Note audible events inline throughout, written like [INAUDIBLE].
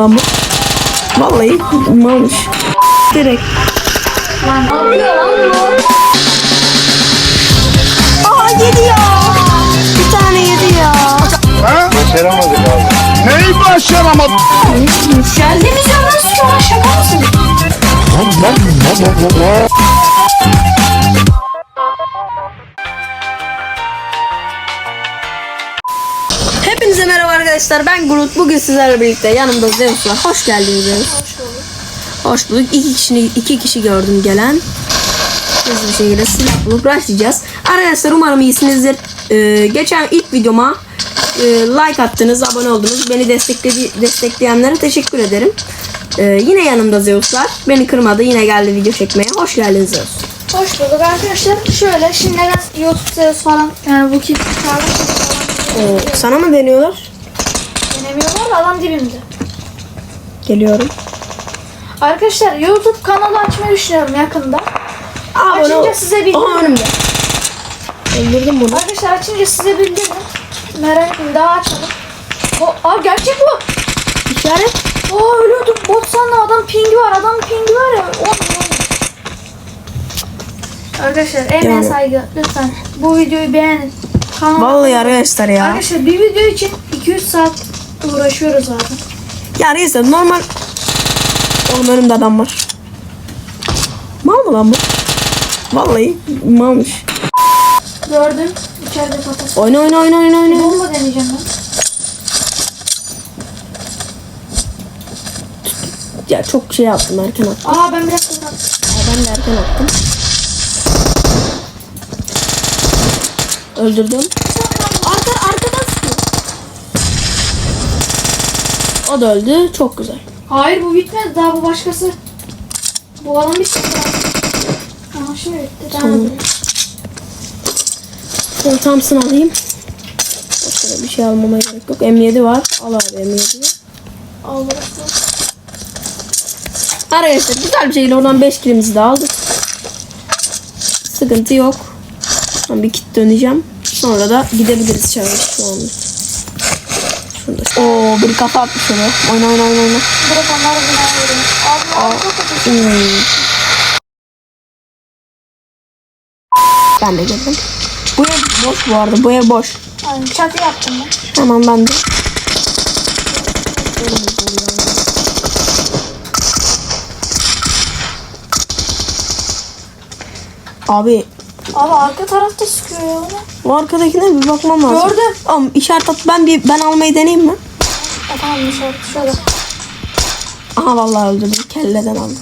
lan bu? Vallahi malmış. Direkt. Aa yedi ya. Bir tane yedi ya. Başaramadık abi. Neyi başaramadık? Nasıl şu an şaka mısın? Arkadaşlar. Ben Groot. Bugün sizlerle birlikte yanımda Zeus var. Hoş geldiniz Zeus. Hoş bulduk. İki kişi, iki kişi gördüm gelen. Hızlı bir şekilde silah bulup başlayacağız. Arkadaşlar umarım iyisinizdir. Ee, geçen ilk videoma e, like attınız, abone oldunuz. Beni destekledi, destekleyenlere teşekkür ederim. Ee, yine yanımda Zeus var. Beni kırmadı. Yine geldi video çekmeye. Hoş geldin Zeus. Hoş bulduk arkadaşlar. Şöyle şimdi ben YouTube'da falan yani bu kit falan Oo, sana mı deniyorlar? Da adam dibimde. Geliyorum. Arkadaşlar YouTube kanalı açmayı düşünüyorum yakında. Abone Açınca size bildiririm. Öldürdüm bunu. Arkadaşlar açınca size bildiririm. Merak etmeyin daha açmadım. O, aa gerçek bu. İşaret. Aa ölüyordum. Bot sandım adam pingi var. Adam pingi var ya. O, Arkadaşlar emeğe Yani. saygı lütfen. Bu videoyu beğenin. Kanala Vallahi arkadaşlar ya. Arkadaşlar bir video için 200 saat uğraşıyoruz zaten. Ya arkadaşlar normal Oğlum önümde adam var. Mal mı lan bu? Vallahi malmış. Gördüm. İçeride kafası. Oyna oyna oyna oyna oyna. Bomba deneyeceğim ben. Ya çok şey yaptım erken attım. Aa ben biraz. Ya ben de erken attım. Öldürdüm. O da öldü. Çok güzel. Hayır bu bitmedi. Daha bu başkası. Bu adam bitmedi. Aha şimdi bitti. Edelim. Ben Thompson alayım. Başka da bir şey almama gerek yok. M7 var. Al abi M7'yi. Al burası. Arkadaşlar güzel bir şekilde oradan 5 kilimizi de aldık. Sıkıntı yok. Ben bir kit döneceğim. Sonra da gidebiliriz çağrı şu anda. Şurada. Oo bir kafa atmış oraya. Oyna oyna oyna oyna. Bırak onları binaya verin. Abi abi çok kötü. Ben de girdim. Bu ev boş bu arada. Bu ev boş. Yani çatı yaptım ben. Tamam ben de. Abi Abi arka tarafta sıkıyor ya bu arkadakine bir bakmam lazım. Gördüm. Oğlum işaret at ben bir ben almayı deneyeyim mi? Tamam dışarı. Şöyle. Aha vallahi öldürdüm. Kelleden aldım.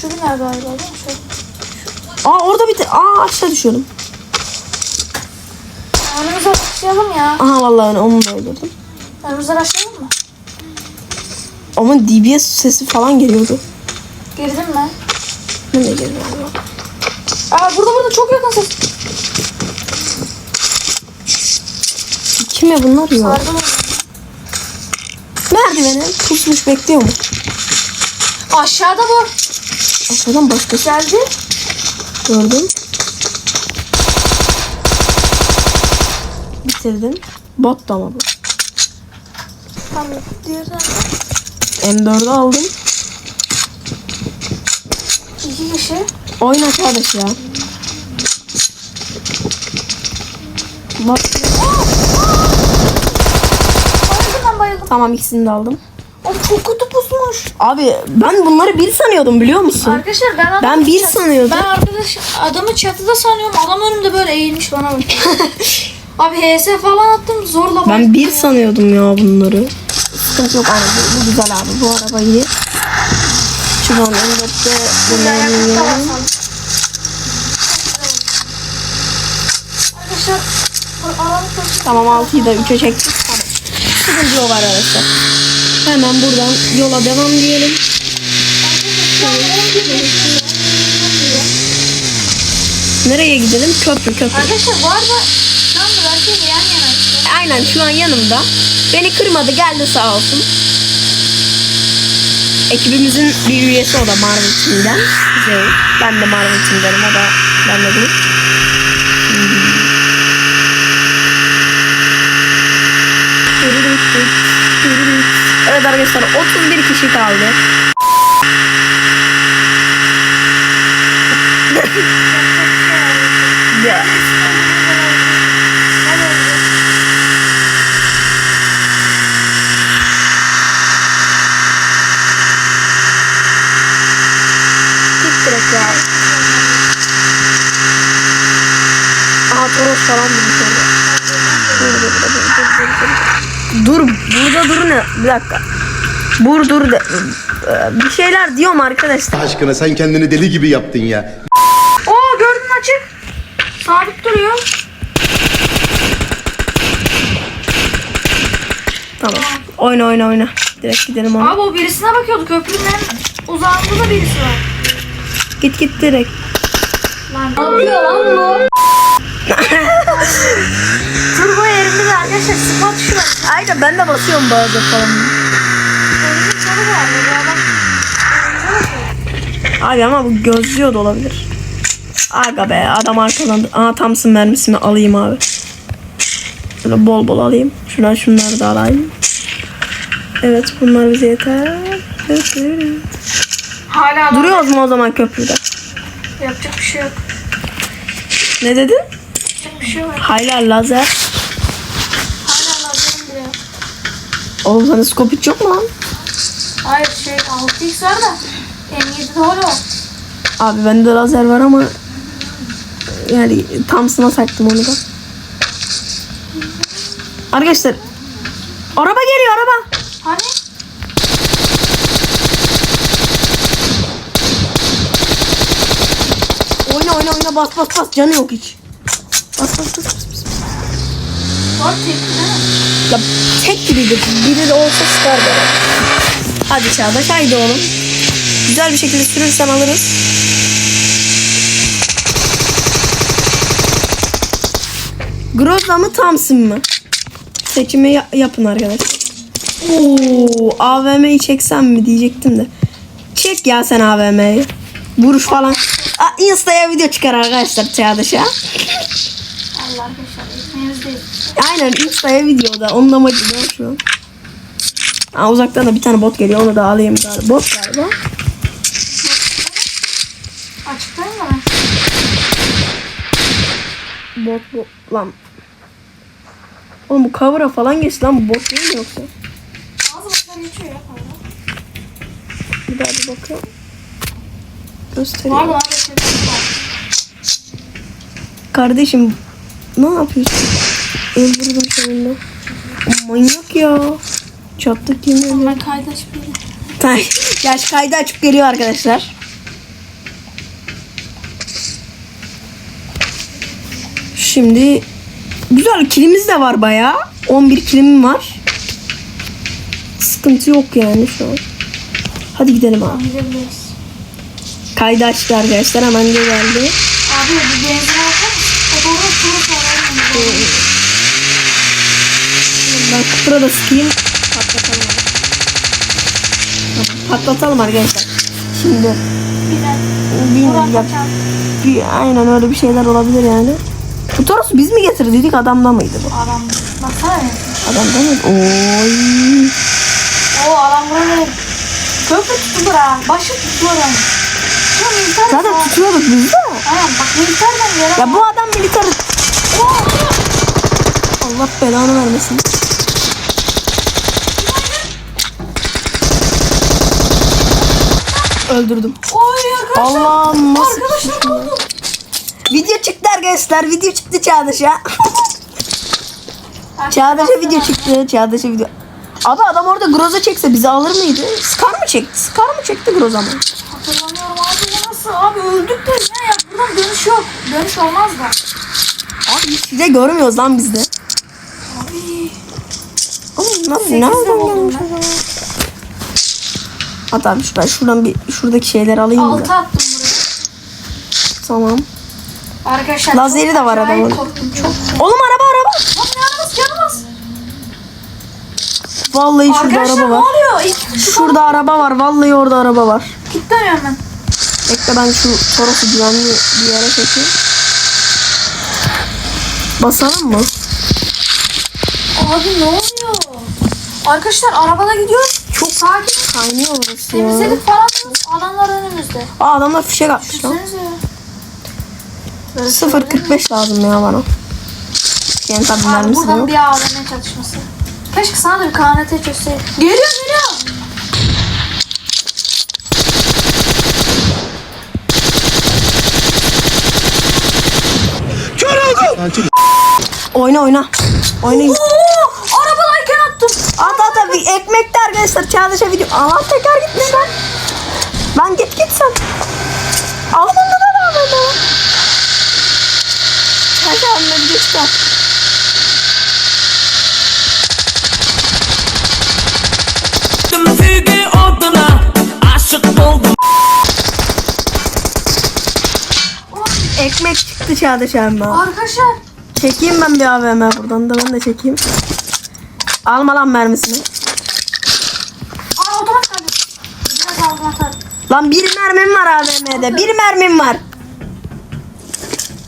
Şu bina galiba değil mi? Aa orada bir Aa aşağı düşüyorum. Önümüze başlayalım ya. Aha vallahi onu da öldürdüm. Önümüze başlayalım mı? Ama DBS sesi falan geliyordu. Girdim ben. Ben de girdim. Aa burada burada çok yakın ses. Kim ya bunlar ya? Sardım. Merdivene pusmuş bekliyor mu? Aşağıda bu. Aşağıdan başkası Geldi. gördüm. Bitirdim. Bot da ama bu. Tamam. Diğer tarafta. M4'ü aldım. İki kişi. Oyna kardeş ya. Bak. Bayıldım bayıldım. Tamam ikisini de aldım. O çok kötü pusmuş. Abi ben bunları bir sanıyordum biliyor musun? Arkadaşlar ben adamı Ben bir çat- sanıyordum. Ben arkadaş adamı çatıda sanıyorum. Adam önümde böyle eğilmiş bana bakıyor. [LAUGHS] Abi HS falan attım zorla Ben bayıldım bir ya. sanıyordum ya bunları. Sıkıntı yok abi. Bu, bu güzel abi. Bu araba iyi. Önlette Ya, yakıtta bunları Tamam 6'yı da 3'e çektik. Tamam. Sıkıntı yok arkadaşlar. Hemen buradan yola devam diyelim. Nereye gidelim? Köprü köprü. Arkadaşlar bu arada şu belki yan yana. Aynen şu an yanımda. Beni kırmadı geldi sağ olsun. Ekibimizin bir üyesi o da Marvel Team'den. Zey. Ben de Marvel Team'denim o da ben de. Hmm. Evet arkadaşlar 31 kişi kaldı. Ya. Git direkt ya. Aha Toros falan bir şey. Dur dur dur dur dur dur. Dur burada dur ne? Bir dakika. Bur dur de. Bir şeyler diyorum arkadaşlar. aşkına sen kendini deli gibi yaptın ya. Oo gördün açık. Sabit duruyor. Tamam. Oyna oyna oyna. Direkt gidelim ona. Abi o birisine bakıyordu köprünün en uzağında da birisi var. Git git direkt. Lan ne yapıyor lan bu? Turbo yerinde de arkadaşlar spot şu var. Aynen ben de basıyorum bazen falan. Var. Bakıyor. Abi ama bu gözlüyor da olabilir. Aga be adam arkalandı. Aa Thompson mermisini alayım abi. Şöyle bol bol alayım. Şuradan şunları da alayım. Evet bunlar bize yeter. Hala Duruyoruz mu o zaman köprüde? Yapacak bir şey yok. Ne dedin? Şey yok. Haylar lazer. Hala lazerim bile yok. Oğlum sana skop hiç yok mu lan? Hayır şey 6x var da M7'de hala var. Abi bende lazer var ama yani Thompson'a saktım onu da. Arkadaşlar araba geliyor araba. Hani? Oyna oyna oyna bas bas bas canı yok hiç. Bas bas. bas. Var mi? Ya tek gibidir. Biri de olsa çıkar böyle. Hadi Çağdaş haydi oğlum. Güzel bir şekilde sürürsen alırız. Groza mı Thompson mı? Seçimi ya- yapın arkadaşlar. Oo, AVM'yi çeksem mi diyecektim de. Çek ya sen AVM'yi. Vuruş falan. Aa, Insta'ya video çıkar arkadaşlar Çağdaş'a. Allah arkadaşlar ekmeğimiz değil. Aynen Insta'ya videoda. Onun amacı da şu. Aa, uzaktan da bir tane bot geliyor. Onu da alayım galiba. Bot galiba. Açıktayım mı? Bot bot. Lan. Oğlum bu cover'a falan geçti lan. Bu bot değil mi yoksa? Bazı başlar geçiyor ya. Bir daha bir bakıyorum. Var Gösteriyor. mı abi? Şey var. Kardeşim ne yapıyorsun? Öldürdüm sonunda. Manyak ya. Çattık yemin ederim. Ben kaydaş biri. Tay, Yaş kaydı açıp geliyor arkadaşlar. Şimdi güzel kilimiz de var bayağı. 11 kilim var. Sıkıntı yok yani şu an. Hadi gidelim abi. Gidebiliriz. Kaydı açtı arkadaşlar hemen de geldi. Abi bir benzin alsana. O doğru sorarım. Ben kupra da sıkayım. Patlatalım. Patlatalım arkadaşlar. Şimdi Bir bir, yap, bir, aynen öyle bir şeyler olabilir yani. Bu Toros'u biz mi getirdiydik adamda mıydı bu? Adam. Baksana. Adamda mıydı? Oy. O adam buraya Köprü tuttu bura. Başı tuttu oranı. Şu militer Zaten tutuyorduk biz de. Aynen bak militerden yere Ya bu adam militer. Allah belanı vermesin. Öldürdüm. Allah'ım nasıl Arkadaşlar oldu. Video çıktı arkadaşlar. Video çıktı Çağdaş'a. [LAUGHS] Çağdaş'a video çıktı. Çağdaş'a video. Abi adam orada Groza çekse bizi alır mıydı? Scar mı çekti? Scar mı çekti Groza mı? Hatırlamıyorum abi nasıl abi öldük de ne ya buradan dönüş yok. Dönüş olmaz da. Hiç de görmüyoruz lan bizde. Abi. Oğlum nasıl? Nereden gelmiş acaba? At abi şu- ben şuradan bir şuradaki şeyleri alayım Altı da. attım buraya. Tamam. Arkadaşlar Lazeri de var adamın. korktum çok. Oğlum araba araba. Lan yanımız yanımız. Vallahi şurada Arkadaşlar araba ne var. şu Şurada araba var. Vallahi orada araba var. Kilitleniyorum ben. Bekle ben şu Toros'u güvenli bir yere çekeyim. Basalım mı? Abi ne oluyor? Arkadaşlar arabada gidiyoruz. Çok Sakin. kaynıyor orası ya. Temizledik falan. Adamlar önümüzde. Aa adamlar fişek atmış lan. Düşünsenize. 0.45 lazım ya bana. Yani tabii Abi mermisi de buradan yok. bir AVM çatışması. Keşke sana da bir KNT çözseydim. Geliyor geliyor. Oyna oyna. Oynayın. Oo, arabalarken attım. At at at. Ekmekte arkadaşlar. Çağdaş'a video. Allah tekrar gitmiş lan. Lan git git sen. Al bunu da al bunu. Hadi anne bir aşık oldum Ekmek çıktı Çağdaş abi. Arkadaşlar. Çekeyim ben bir AVM buradan da ben de çekeyim. Alma lan mermisini. Aa otomat. Biraz aldım. Lan bir mermim var AVM'de. Bir mermim var.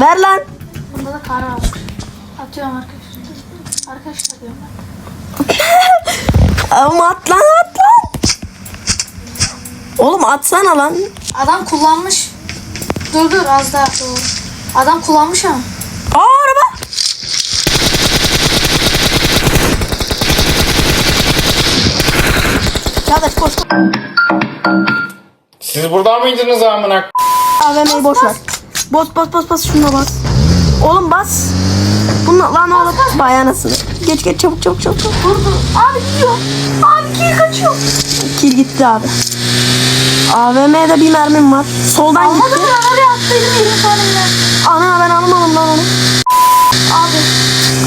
Ver lan. Bunda da kara var. Atıyorum arkadaşlar. Arkadaşlar diyorum ben. Ama at lan at lan. Oğlum atsana lan. Adam kullanmış. Dur dur az daha. Adam kullanmış ama. Aa araba. Çağdaş koş. Siz burada mıydınız amına? AVM'yi boş ver. Bas bas bas bas şuna bas. Oğlum bas. Bununla lan oğlum vay anasını. Geç geç çabuk çabuk çabuk. çabuk. Dur dur. Abi gidiyor. Abi kill kaçıyor. Kill gitti abi. AVM'de bir mermim var. Soldan Almadım gitti. ben oraya attıydım 20 tane bile. Ana ben almadım lan onu. Abi.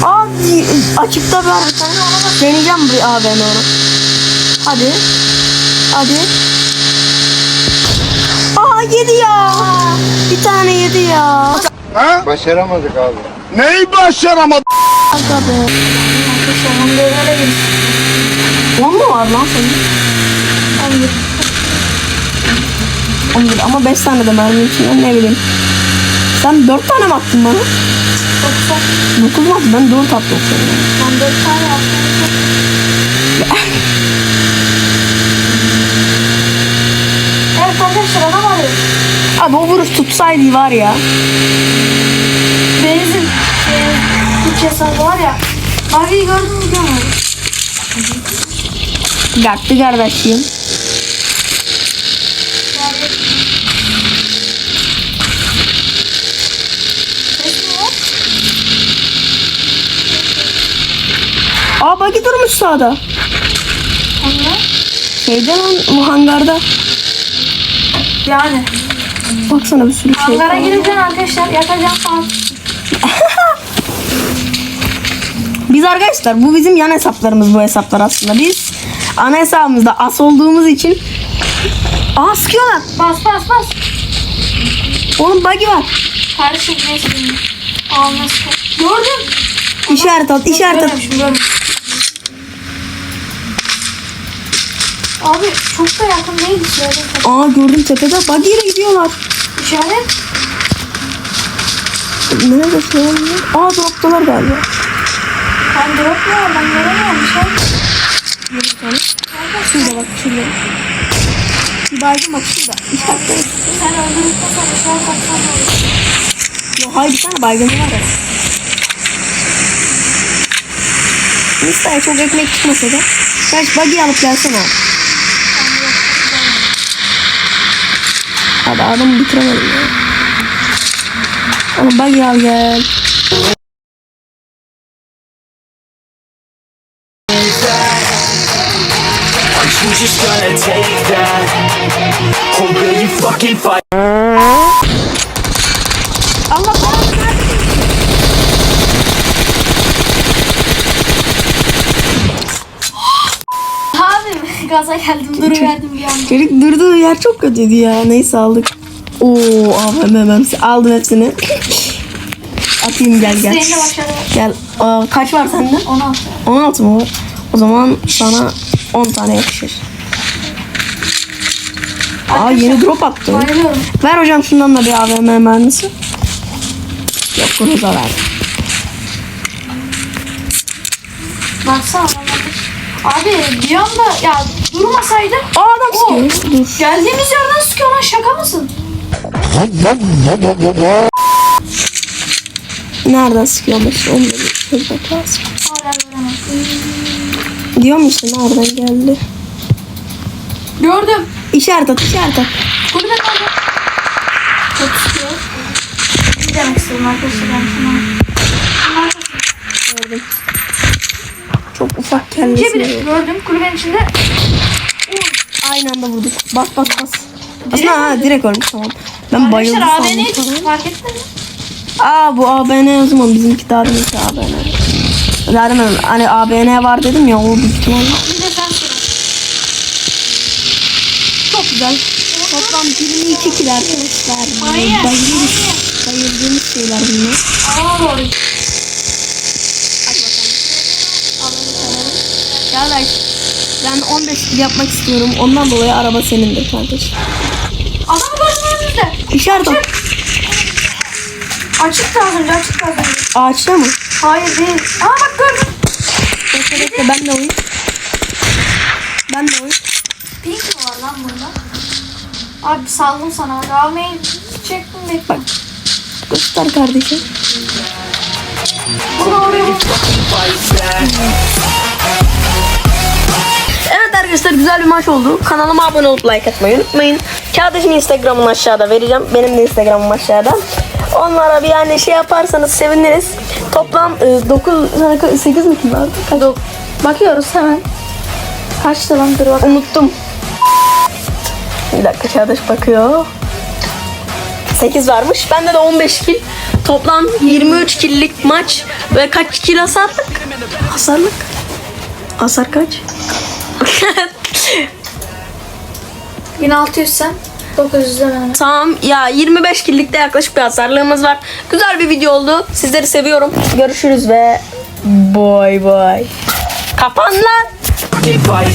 Abi açıkta bir tane Deneyeceğim bir AVM onu. Hadi. Hadi. Aa yedi ya. Bir tane yedi ya. Ha? Başaramadık abi. Neyi başaramadık? Aga be. Böyle girsin. On mu var lan senin? On bir. On bir ama beş tane de mermi içinden ne bileyim. Sen dört tane mi attın bana? Doksan. Dokuz mu attın? Ben dört attım sana. Ben dört tane yaptım. [LAUGHS] Evet arkadaşlar adam arıyor. Vuruş tutsaydı var ya. Benzin. E, güç hesabı var ya. Mavi'yi gördün mü görmedin? Gattı kardeşim. Aa bagi durmuş sağda. Onda. Şeyde lan bu hangarda. Yani. Baksana bir sürü şey. Hangara gireceksin arkadaşlar. Yakacağım falan. [LAUGHS] Biz arkadaşlar bu bizim yan hesaplarımız bu hesaplar aslında. Biz ana hesabımızda as olduğumuz için Aa sıkıyorlar. Bas bas bas. Oğlum buggy var. Kardeşim neyse nasıl? Gördüm. İşaret at, işaret at. Görmemişim görmemişim. Abi çok da yakın değil işaret. Aa gördüm tepede buggy ile gidiyorlar. İşaret. Nerede şey oluyor? Aa droptalar galiba. Ben drop mu var? Ben göremiyorum işaret. Şurada bak şurada. Bir baygın bak şurada. İşaret. Sen öldürdükten sonra işaret atsan ne olur? Yok hayır bir tane baygını var ya. Listeye çok ekmek çıkmasa da. Kaç buggy alıp gelsene abi. Adamı bitiremedim ya. Oğlum buggy al gel. Çocuk durduğu yer çok kötüydü ya. Neyse aldık. Oo abi hemen aldım hepsini. Atayım gel gel. Senin de başarı var. Gel. Aa, kaç var sende? 16. 16 mı var? O zaman sana 10 tane yakışır. Aa yeni drop attı. Bayılıyorum. Ver hocam şundan da bir AVM mermisi. Yok bunu da ver. Baksana. Abi bir anda ya Durmasaydı. Aa adam sıkıyor. Dur. Geldiğimiz yerden sıkıyor lan şaka mısın? Nereden sıkıyormuş? Onu bir çözmek lazım. Hala göremem. Diyorum işte nereden geldi. Gördüm. İşaret at işaret at. Kulübe kaldı. Çok sıkıyor. Ne demek istedim arkadaşlar ben sana. Bunun arkasında. Çok ufak İnce kendisi. gördüm kulübenin içinde. Aynı anda vurduk. Bas bas bas. Aslında ha direkt ölmüş tamam. Ben bayıldım sandım. ABN'yi falan. fark etmedi. Aa bu ABN o zaman bizimki daha demek ki ABN. Daha demedim. Hani ABN var dedim ya o büyük ihtimalle. Bir de sen. Çok güzel. Toplam 22 kilo arkadaşlar. Manyak. Bayılırız. Bayıldığımız şeyler bunlar. Aa doğru. Kardeş ben 15 kilo yapmak istiyorum. Ondan dolayı araba senindir kardeş. Adamı gördüm önümüzde. İşaret at. Açıktı az önce açıktı az önce. Ağaçta mı? Hayır değil. Aa bak gördüm. Bekle bekle ben de oyun. Ben de oyun. Pink mi var lan bunda? Abi saldım sana. Rahmeyi çektim bekle. Bak. Göster kardeşim. Bunu oraya. Evet arkadaşlar güzel bir maç oldu. Kanalıma abone olup like atmayı unutmayın. Kardeşimin Instagram'ını aşağıda vereceğim. Benim de Instagram'ım aşağıda. Onlara bir yani şey yaparsanız seviniriz. Toplam e, 9 8 mi ki vardı? Kaç? Bakıyoruz hemen. Kaçtı lan dur bak. Unuttum. Bir dakika Çağdaş bakıyor. 8 varmış. Bende de 15 kill. Toplam 23 killlik maç. Ve kaç kill hasarlık? Hasarlık. Hasar kaç? [LAUGHS] 1600 sen. 900 hemen. Tamam ya 25 killikte yaklaşık bir hasarlığımız var. Güzel bir video oldu. Sizleri seviyorum. Görüşürüz ve bay bay. Kapan lan. Back.